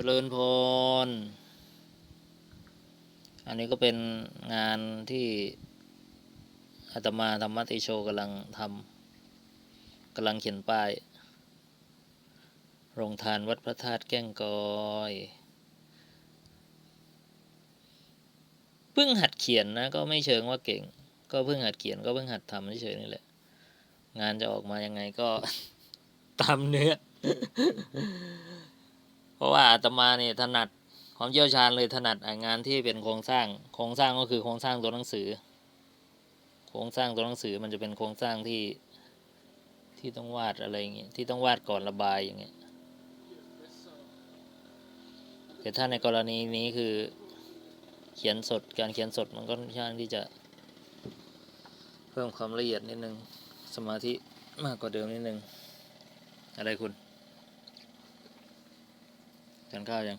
จริญพร อันนี้ก็เป็นงานที่อาตมาธรรมติโชกำลังทำกำลังเขียนป้าย โรงทานวัดพระธาตุแก้งกอยเพิ่งหัดเขียนนะ ก็ไม่เชิงว่าเก่ง ก็เพิ่งหัดเขียนก็เพิ่งหัดทำเฉยๆนี่แหละ งานจะออกมายังไงก็ตามเนื้อ เพราะว่าอาตมาเนี่ยถนัดความเชี่ยวชาญเลยถนัดงานที่เป็นโครงสร้าง โครงสร้างก็คือโครงสร้างตัวหนังสือ โครงสร้างตัวหนังสือมันจะเป็นโครงสร้างที่ที่ต้องวาดอะไรอย่างเงี้ยที่ต้องวาดก่อนระบายอย่างเงี้ยแต่ถ้าในกรณีนี้คือเขียนสดการเขียนสดมันก็ค่อนข้างที่จะเพิ่มความละเอียดนิดนึงสมาธิมากกว่าเดิมนิดนึงอะไรคุณ ทานข้าวยัง